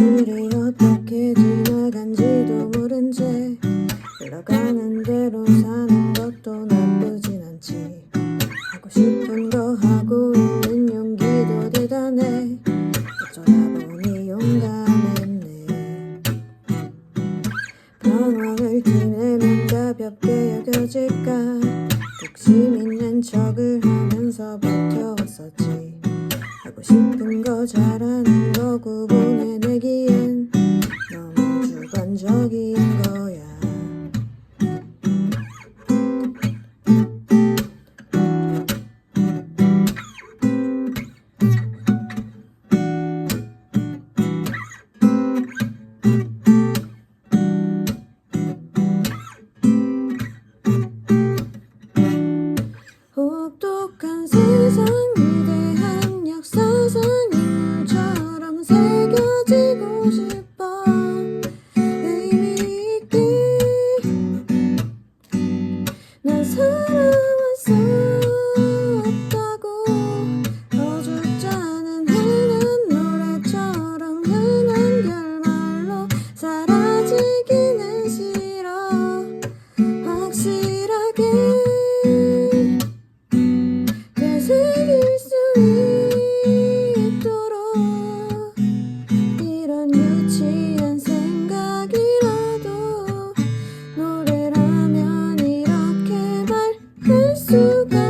오늘이 어떻게 지나간지도 모른 채 흘러가는 대로 사는 것도 나쁘진 않지. 하고 싶은 거 하고 있는 용기도 대단해. 어쩌다 보니 용감했네. 방황을 티내면 가볍게 여겨질까? 뚝심 있는 척을 하면서 하고 싶은 거 잘하는 거 구분해내기엔 너무 주관적이 的 you.